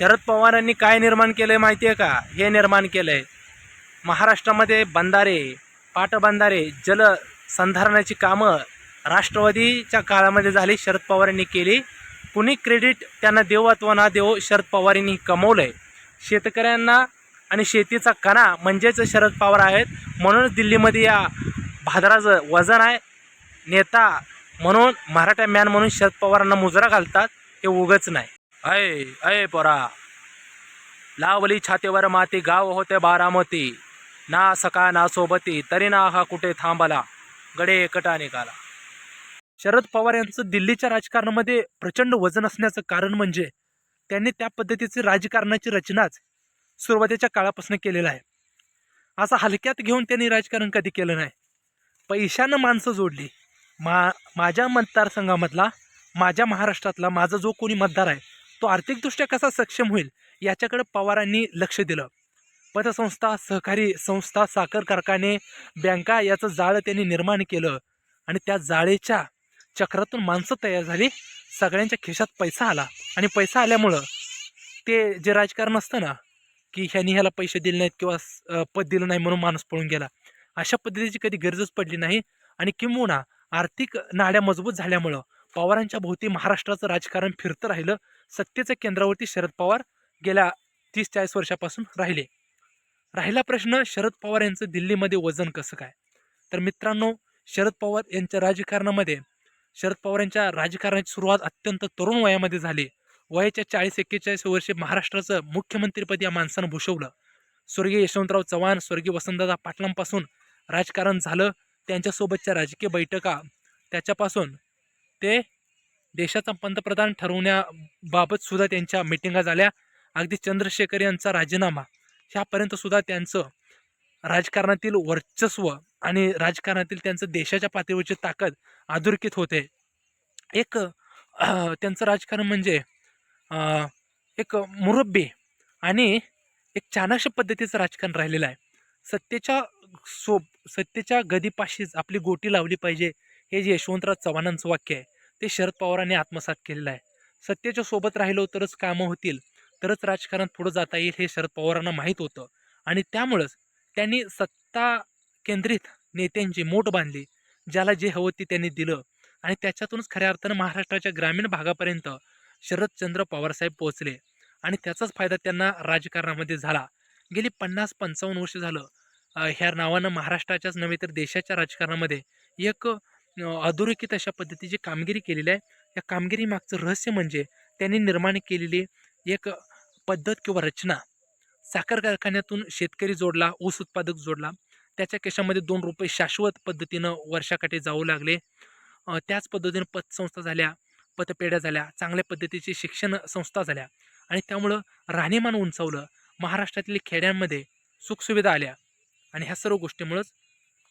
शरद पवारांनी काय निर्माण केलं आहे माहिती आहे का? हे निर्माण केलं आहे महाराष्ट्रामध्ये बंधारे पाटबंधारे जल संधारणाची कामं राष्ट्रवादीच्या काळामध्ये झाली शरद पवारांनी केली. कुणी क्रेडिट त्यांना देऊ अथवा ना देऊ शरद पवारांनी कमवलं आहे शेतकऱ्यांना आणि शेतीचा कणा म्हणजेच शरद पवार आहेत. म्हणूनच दिल्लीमध्ये या भादराचं वजन आहे. नेता म्हणून मराठा मॅन म्हणून शरद पवारांना मुजरा घालतात हे उगच नाही. अय अय पोरा. लावली छातीवर माती गाव होते बारामती. ना सका ना सोबती तरी ना हा कुठे थांबला. गडे एकटा निघाला. शरद पवार यांचं दिल्लीच्या राजकारणामध्ये प्रचंड वजन असण्याचं कारण म्हणजे त्यांनी त्या पद्धतीची राजकारणाची रचनाच सुरुवातीच्या काळापासून केलेलं आहे. असं हलक्यात घेऊन त्यांनी राजकारण कधी केलं नाही. पैशानं माणसं जोडली. मा माझ्या मतदारसंघामधला माझ्या महाराष्ट्रातला माझा जो कोणी मतदार आहे तो आर्थिकदृष्ट्या कसा सक्षम होईल याच्याकडे पवारांनी लक्ष दिलं. पतसंस्था सहकारी संस्था साखर कारखाने बँका याचं जाळं त्यांनी निर्माण केलं आणि त्या जाळेच्या चक्रातून माणसं तयार झाली. सगळ्यांच्या खिशात पैसा आला आणि पैसा आल्यामुळं ते जे राजकारण असतं ना की ह्यानी ह्याला पैसे दिले नाहीत किंवा पद दिलं नाही म्हणून माणूस पळून गेला अशा पद्धतीची कधी गरजच पडली नाही. आणि किंबहुना आर्थिक नाड्या मजबूत झाल्यामुळं पवारांच्या भोवती महाराष्ट्राचं राजकारण फिरतं राहिलं. सत्तेच्या केंद्रावरती शरद पवार गेल्या तीस चाळीस वर्षापासून राहिले. राहिला प्रश्न शरद पवार यांचं दिल्लीमध्ये वजन कसं काय? तर मित्रांनो शरद पवार यांच्या राजकारणामध्ये शरद पवार यांच्या राजकारणाची सुरुवात अत्यंत तरुण वयामध्ये झाली. वयाच्या चाळीस एक्केचाळीस वर्षे महाराष्ट्राचं मुख्यमंत्रीपद या माणसानं भूषवलं. स्वर्गीय यशवंतराव चव्हाण स्वर्गीय वसंतदादा पाटलांपासून राजकारण झालं. त्यांच्यासोबतच्या राजकीय बैठका त्याच्यापासून ते देशाचा पंतप्रधान ठरवण्याबाबत सुद्धा त्यांच्या मिटिंगा झाल्या. अगदी चंद्रशेखर यांचा राजीनामा ह्यापर्यंत सुद्धा त्यांचं राजकारणातील वर्चस्व आणि राजकारणातील त्यांचं देशाच्या पातळीवरची ताकद अधोरेखित होते. एक त्यांचं राजकारण म्हणजे एक मुरब्बी आणि एक चाणाक्ष पद्धतीचं राजकारण राहिलेलं आहे. सत्तेच्या सो सत्तेच्या गदीपाशीच आपली गोटी लावली पाहिजे हे जे यशवंतराव चव्हाणांचं वाक्य आहे. ते शरद पवारांनी आत्मसात केलेलं आहे. सत्तेच्या सोबत राहिलो तरच कामं होतील तरच राजकारण पुढं जाता येईल हे शरद पवारांना माहीत होतं. आणि त्यामुळंच त्यांनी सत्ता केंद्रित नेत्यांची मोठ बांधली ज्याला जे हवं ते त्यांनी दिलं. आणि त्याच्यातूनच खऱ्या अर्थानं महाराष्ट्राच्या ग्रामीण भागापर्यंत शरदचंद्र पवारसाहेब पोहोचले. आणि त्याचाच फायदा त्यांना राजकारणामध्ये झाला. गेली पन्नास पंचावन्न वर्ष झालं ह्या नावानं महाराष्ट्राच्याच नव्हे तर देशाच्या राजकारणामध्ये एक अधोरेखित अशा पद्धतीची कामगिरी केलेली आहे. या कामगिरीमागचं रहस्य म्हणजे त्यांनी निर्माण केलेली एक पद्धत किंवा रचना. साखर कारखान्यातून शेतकरी जोडला ऊस उत्पादक जोडला. त्याच्या केशामध्ये दोन रुपये शाश्वत पद्धतीनं वर्षाकाठी जाऊ लागले. त्याच पद्धतीनं पतसंस्था झाल्या पतपेढ्या झाल्या चांगल्या पद्धतीची शिक्षण संस्था झाल्या आणि त्यामुळं राहणीमान उंचावलं. महाराष्ट्रातील खेड्यांमध्ये सुखसुविधा आल्या आणि ह्या सर्व गोष्टीमुळंच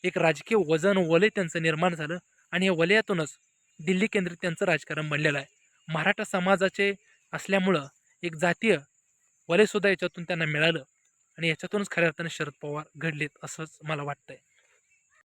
एक राजकीय वजन वलय त्यांचं निर्माण झालं आणि या वलयातूनच दिल्ली केंद्रित त्यांचं राजकारण बनलेलं आहे. मराठा समाजाचे असल्यामुळं एक जातीय वलयसुद्धा याच्यातून त्यांना मिळालं आणि याच्यातूनच खऱ्या अर्थानं शरद पवार घडलेत असंच मला वाटतंय.